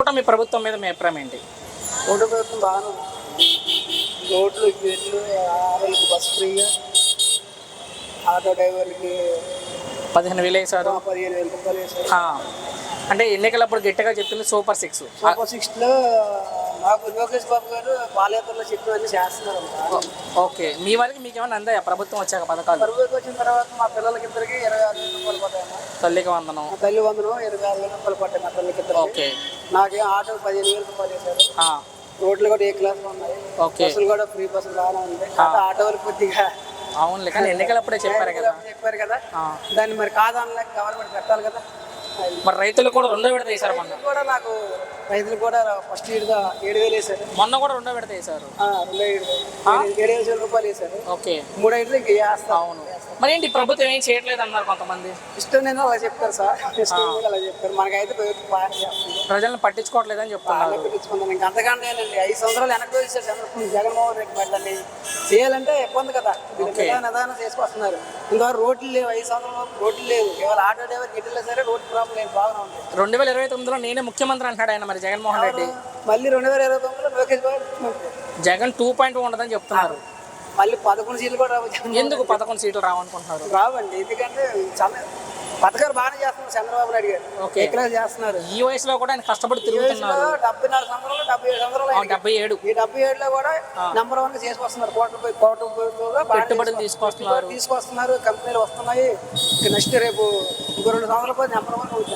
కూటమి ప్రభుత్వం మీద మీ అభిప్రాయం ఏంటి? ఓటు ప్రభుత్వం ఉంది. రోడ్లు గేట్లు ఆడవాళ్ళకి బస్ ఫ్రీగా. ఆటో డ్రైవర్లకి పదిహేను వేలు వేశారు. పదిహేను వేల రూపాయలు వేశారు. ఆ, అంటే ఎన్నికలప్పుడు గట్టిగా చెప్తుంది సూపర్ సిక్స్. సూపర్ సిక్స్లో నాకు లోకేష్ బాబు గారు పాలయాత్రలో చెప్పినవన్నీ చేస్తున్నారు. ఓకే. మీ వరకు మీకు ఏమైనా అందాయా? ప్రభుత్వం వచ్చాక పథకాలు. ప్రభుత్వం వచ్చిన తర్వాత మా పిల్లలకి ఇద్దరికి ఇరవై ఆరు వేల రూపాయలు పడ్డాయమ్మా. తల్లికి వందనం. మా తల్లి వందనం ఇరవై ఆరు వేల రూపాయలు పడ్డాయి మా పిల్లలకి ఇద్దరికి. ఓకే. నాకేం ఆటో పదిహేను వేల రూపాయలు వేశారు రోడ్లు కూడా ఏ క్లాస్ ఉన్నాయి. బస్సులు కూడా ఫ్రీ బస్సులు బాగానే ఉంది. కాకపోతే ఆటోలు కొద్దిగా అవునులే కానీ ఎన్నికలప్పుడే చెప్పారు కదా. చెప్పారు కదా. దాన్ని మరి కాదనలేక గవర్నమెంట్ పెట్టాలి కదా. మరి రైతులు కూడా రెండో విడత వేశారు మొన్న. కూడా నాకు రైతులు కూడా ఫస్ట్ ఇయర్గా ఏడు వేలు వేశారు. మొన్న కూడా రెండో విడత వేశారు. రెండో ఏడు వేలు ఏడు వేల రూపాయలు వేశారు. ఓకే. మూడు ఇంక వేస్తాను అవును. మరి ఏంటి ప్రభుత్వం ఏం చేయట్లేదు అన్నారు కొంతమంది? ఇష్టం నేను అలా చెప్తారు సార్. ఇష్టం కూడా అలా చెప్తారు. మనకైతే బాగా ప్రజలను పట్టించుకోవట్లేదని చెప్తున్నారు. బాగా పెట్టించుకుందాం ఇంకా అంతకంటేనండి ఐదు సంవత్సరాలు వెనక్కి చంద్రబాబు జగన్మోహన్ రెడ్డి దాన్ని చేయాలంటే ఇబ్బంది కదా. నిదానం చేసుకొస్తున్నారు. ఇంతవరకు రోడ్లు లేవు. ఐదు సంవత్సరాల రోడ్లు లేవు. ఇవాళ ఆటో డ్రైవర్ గిట్టిలో సరే రోడ్డు ప్రాబ్లం బాగానే ఉంది. రెండు వేల ఇరవై తొమ్మిదిలో నేనే ముఖ్యమంత్రి అంటున్నాడు ఆయన మరి జగన్మోహన్ రెడ్డి. మళ్ళీ రెండు వేల ఇరవై తొమ్మిదిలో లోకేష్ బాబు. జగన్ టూ పాయింట్ ఉండదని చెప్తున్నారు. మళ్ళీ పదకొండు సీట్లు కూడా రావు జగన్మోహన్ ఎందుకు పదకొండు సీట్లు రావనుకుంటున్నారు? రావండి ఎందుకంటే చంద్ర పథకాలు బాగానే చేస్తున్నారు చంద్రబాబు నాయుడు గారు. ఓకే. ఎక్కడ చేస్తున్నారు? ఈ వయసులో కూడా ఆయన కష్టపడి తిరుగుతున్నారు. డెబ్బై నాలుగు సంవత్సరాలు డెబ్బై ఏడు సంవత్సరాలు. డెబ్బై ఏడు. ఈ డెబ్బై ఏడులో కూడా నెంబర్ వన్ చేసుకొస్తున్నారు. కోట్ల రూపాయలు కోట్ల రూపాయలుగా బాగానే పెట్టుబడులు. తీసుకొస్తున్నారు. తీసుకొస్తున్నారు. కంపెనీలు వస్తున్నాయి. నెక్స్ట్ రేపు ఇంకో రెండు సంవత్సరాల నెంబర్ వన్